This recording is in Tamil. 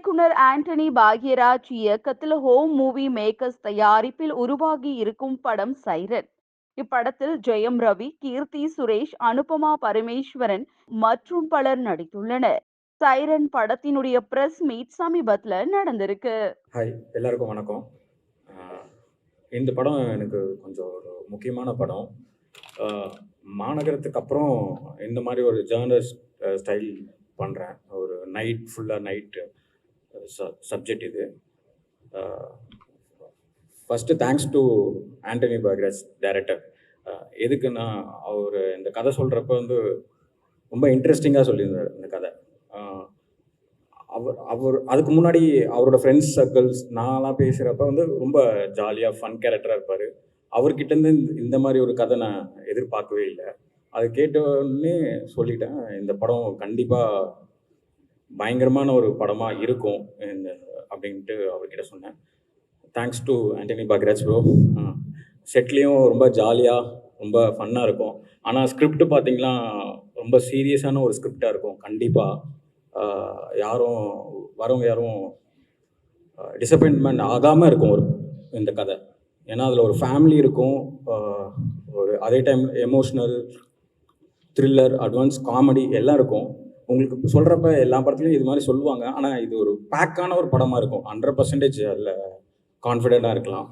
இயக்குனர் ஆண்டனி பாக்யராஜ் இயக்கத்தில் ஹோம் மூவி மேக்கர்ஸ் தயாரிப்பில் உருவாகி இருக்கும் படம் சைரன். இப்படத்தில் ஜெயம் ரவி கீர்த்தி சுரேஷ் அனுபமா பரமேஸ்வரன் மற்றும் பலர் நடித்துள்ளனர். சைரன் படத்தினுடைய பிரஸ் மீட் சமீபத்தில் நடந்திருக்கு. ஹாய் எல்லாருக்கும் வணக்கம். இந்த படம் எனக்கு கொஞ்சம் ஒரு முக்கியமான படம். மாநகரத்துக்கு அப்புறம் இந்த மாதிரி ஒரு ஜேர்னல் ஸ்டைல் பண்ணுறேன் ஒரு நைட் ஃபுல்லாக நைட்டு சப்ஜெக்ட் இது first thanks to Antony Bagraj director எதுக்குன்னா அவர் இந்த கதை சொல்கிறப்ப வந்து ரொம்ப இன்ட்ரெஸ்டிங்காக சொல்லியிருந்தார் இந்த கதை. Uh, அவர் அவர் அதுக்கு முன்னாடி அவரோட ஃப்ரெண்ட்ஸ் சர்க்கிள்ஸ் நான்லாம் பேசுகிறப்ப வந்து ரொம்ப ஜாலியாக ஃபன் கேரக்டராக இருப்பார். அவர்கிட்டேருந்து இந்த மாதிரி ஒரு கதை நான் எதிர்பார்க்கவே இல்லை. அது கேட்டோடனே சொல்லிட்டேன் இந்த படம் கண்டிப்பாக பயங்கரமான ஒரு படமாக இருக்கும் இந்த அப்படின்ட்டு அவர்கிட்ட சொன்னேன். Thanks to Antony Bagraj bro செட்லேயும் ரொம்ப ஜாலியாக ரொம்ப ஃபன்னாக இருக்கும். ஆனால் ஸ்கிரிப்ட் பார்த்தீங்கன்னா ரொம்ப சீரியஸான ஒரு ஸ்கிரிப்டாக இருக்கும் கண்டிப்பாக யாரும் வரவங்க யாரும் டிசப்பாயின்மெண்ட் ஆகாமல் இருக்கும் ஒரு இந்த கதை. ஏன்னா அதில் ஒரு ஃபேமிலி இருக்கும் ஒரு அதே time emotional thriller advance comedy எல்லாம் இருக்கும். உங்களுக்கு சொல்கிறப்ப எல்லா படத்துலையும் இது மாதிரி சொல்லுவாங்க. ஆனால் இது ஒரு பேக்கான ஒரு படமாக இருக்கும். ஹண்ட்ரட் பர்சன்டேஜ் அதில் கான்ஃபிடெண்ட்டாக இருக்கலாம்.